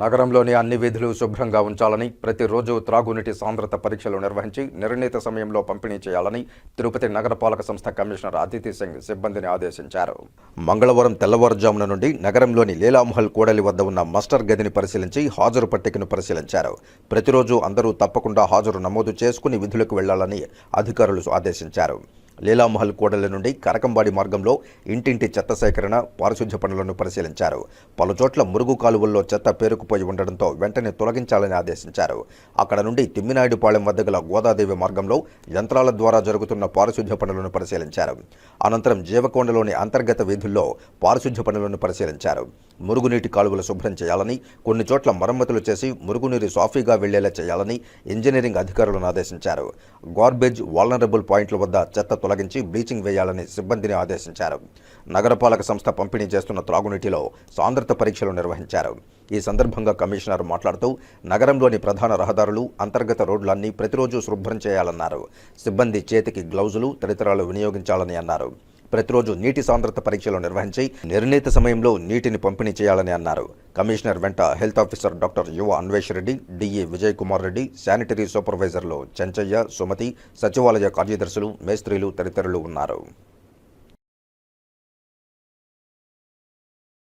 నగరంలోని అన్ని వీధులు శుభ్రంగా ఉంచాలని ప్రతిరోజు త్రాగునీటి సాంద్రత పరీక్షలు నిర్వహించి నిర్ణీత సమయంలో పంపిణీ చేయాలని తిరుపతి నగరపాలక సంస్థ కమిషనర్ అదితి సింగ్ సిబ్బందిని ఆదేశించారు. మంగళవారం తెల్లవారుజామున నుండి నగరంలోని లీలామహల్ కూడలి వద్ద ఉన్న మస్టర్ గదిని పరిశీలించి హాజరు పట్టికను పరిశీలించారు. ప్రతిరోజు అందరూ తప్పకుండా హాజరు నమోదు చేసుకుని విధులకు వెళ్ళాలని అధికారులు ఆదేశించారు. లీలామహల్ కూడలి నుండి కరకంబాడి మార్గంలో ఇంటింటి చెత్త సేకరణ పారిశుధ్య పనులను పరిశీలించారు. పలుచోట్ల మురుగు కాలువల్లో చెత్త పేరుకుపోయి ఉండడంతో వెంటనే తొలగించాలని ఆదేశించారు. అక్కడ నుండి తిమ్మినాయుడుపాళెం వద్ద గల గోదాదేవి మార్గంలో యంత్రాల ద్వారా జరుగుతున్న పారిశుధ్య పనులను పరిశీలించారు. అనంతరం జీవకొండలోని అంతర్గత వీధుల్లో పారిశుధ్య పనులను పరిశీలించారు. మురుగునీటి కాలువలు శుభ్రం చేయాలని కొన్ని చోట్ల మరమ్మతులు చేసి మురుగునీరు సాఫీగా వెళ్ళేలా చేయాలని ఇంజనీరింగ్ అధికారులను ఆదేశించారు. గార్బేజ్ వాల్నరబుల్ పాయింట్ల వద్ద చెత్త తొలగించి బ్లీచింగ్ వేయాలని సిబ్బందిని ఆదేశించారు. నగరపాలక సంస్థ పంపిణీ చేస్తున్న త్రాగునీటిలో సాంద్రత పరీక్షలు నిర్వహించారు. ఈ సందర్భంగా కమిషనర్ మాట్లాడుతూ నగరంలోని ప్రధాన రహదారులు అంతర్గత రోడ్లన్నీ ప్రతిరోజు శుభ్రం చేయాలన్నారు. సిబ్బంది చేతికి గ్లౌజులు తదితరాలు వినియోగించాలని అన్నారు. ప్రతిరోజు నీటి సాంద్రత పరీక్షలు నిర్వహించి నిర్ణీత సమయంలో నీటిని పంపిణీ చేయాలని అన్నారు. కమిషనర్ వెంట health officer doctor Yuva Anvesh Reddy DE Vijay Kumar Reddy sanitary సూపర్వైజర్లు Chenchaiah Sumathi సచివాలయ కార్యదర్శులు మేస్త్రీలు తదితరులు ఉన్నారు.